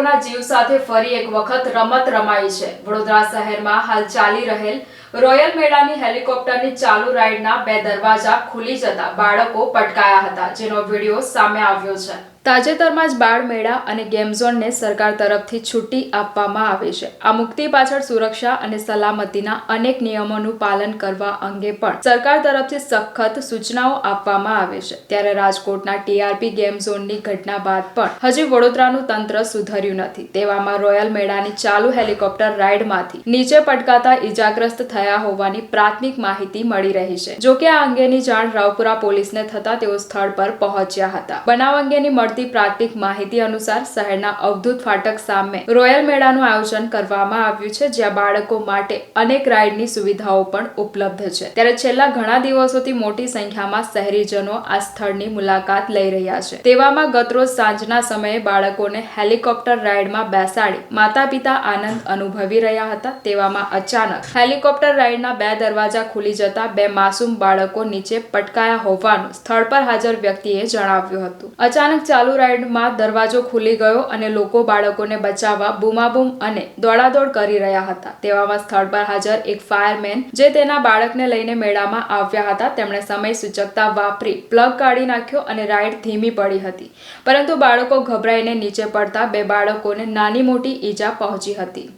બાળકોના જીવ સાથે ફરી એક વખત રમત રમાઈ છે. વડોદરા શહેરમાં હાલ ચાલી રહેલ રોયલ મેળાની હેલિકોપ્ટરની ચાલુ રાઇડના બે દરવાજા ખુલી જતા બાળકો પટકાયા હતા, જેનો વીડિયો સામે આવ્યો છે. તાજેતરમાં જ બાળ મેળા અને ગેમ ઝોનને સરકાર તરફથી છૂટી આપવામાં આવી છે. આ મુક્તિ પાછળ સુરક્ષા અને સલામતીના અનેક નિયમોનું પાલન કરવા અંગે પણ સરકાર તરફથી સખત સૂચનાઓ આપવામાં આવે છે. ત્યારે રાજકોટના ટીઆરપી ગેમ ઝોનની ઘટના બાદ પણ હજી વડોદરાનું તંત્ર સુધર્યું નથી. તેવામાં રોયલ મેળાની ચાલુ હેલિકોપ્ટર રાઇડમાંથી નીચે પટકાતા ઈજાગ્રસ્ત થયા હોવાની પ્રાથમિક માહિતી મળી રહી છે. જોકે આ અંગેની જાણ રાવપુરા પોલીસને થતા તેઓ સ્થળ પર પહોંચ્યા હતા. બનાવ અંગેની મળતી પ્રાથમિક માહિતી અનુસાર શહેરના અવધૂત ફાટક સામે રોયલ મેળાનું આયોજન કરવામાં આવ્યું છે, જ્યાં બાળકો માટે અનેક રાઇડની સુવિધાઓ પણ ઉપલબ્ધ છે. ત્યારે છેલ્લા ઘણા દિવસોથી મોટી સંખ્યામાં શહેરીજનો આ સ્થળની મુલાકાત લઈ રહ્યા છે. તેવામાં ગતરોજ સાંજના સમયે બાળકોને હેલિકોપ્ટર રાઇડમાં બેસાડી માતા પિતા આનંદ અનુભવી રહ્યા હતા. તેવામાં અચાનક હેલિકોપ્ટર રાઇડના બે દરવાજા ખુલી જતા બે માસૂમ બાળકો નીચે પટકાયા હોવાનું સ્થળ પર હાજર વ્યક્તિએ જણાવ્યું હતું. અચાનક ચાલુ રાઇડમાં દરવાજો ખુલી ગયો અને લોકો બાળકોને બચાવવા બૂમાબૂમ અને દોડાદોડ કરી રહ્યા હતા. તેવામાં સ્થળ પર હાજર એક ફાયરમેન જે તેના બાળકને લઈને મેળામાં આવ્યા હતા, તેમણે સમય સૂચકતા વાપરી પ્લગ કાઢી નાખ્યો અને રાઇડ ધીમી પડી હતી. પરંતુ બાળકો ગભરાઈને નીચે પડતા બે બાળકોને નાની મોટી ઈજા પહોંચી હતી.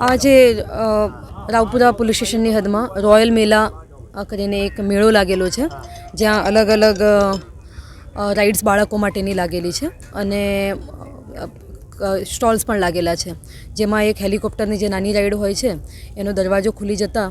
આ જે અ, રાવપુરા પોલીસ સ્ટેશનની હદમાં રોયલ મેલા કરીને એક મેળો લાગેલો છે જ્યાં અલગ અલગ રાઇડ્સ બાળકો માટેની લાગેલી છે અને સ્ટોલ્સ પણ લાગેલા છે. જેમાં એક હેલિકોપ્ટરની જે નાની રાઈડ હોય છે એનો દરવાજો ખુલી જતાં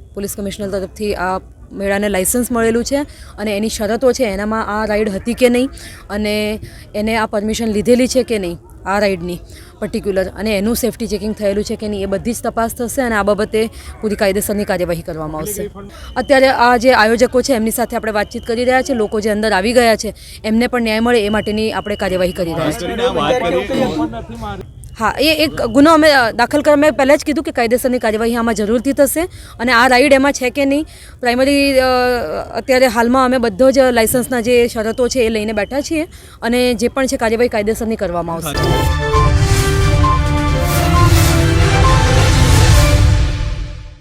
પોલીસ કમિશનર તરફથી આ મેળાને લાઇસન્સ મળેલું છે અને એની શરતો છે એનામાં આ રાઈડ હતી કે નહીં અને એને આ પરમિશન લીધેલી છે કે નહીં આ રાઈડની પર્ટિક્યુલર અને એનું સેફ્ટી ચેકિંગ થયેલું છે કે નહીં એ બધી જ તપાસ થશે અને આ બાબતે પૂરી કાયદેસરની કાર્યવાહી કરવામાં આવશે. અત્યારે આ જે આયોજકો છે એમની સાથે આપણે વાતચીત કરી રહ્યા છે, લોકો જે અંદર આવી ગયા છે, એમને પણ ન્યાય મળે એ માટેની આપણે કાર્યવાહી કરી રહ્યા છીએ. હા, એ એક ગુનો અમે દાખલ કરવા મેં પહેલાં જ કીધું કે કાયદેસરની કાર્યવાહી આમાં જરૂરથી થશે અને આ રાઈડ એમાં છે કે નહીં, પ્રાઇમરી અત્યારે હાલમાં અમે બધો જ લાઇસન્સના જે શરતો છે એ લઈને બેઠા છીએ અને જે પણ છે કાર્યવાહી કાયદેસરની કરવામાં આવશે.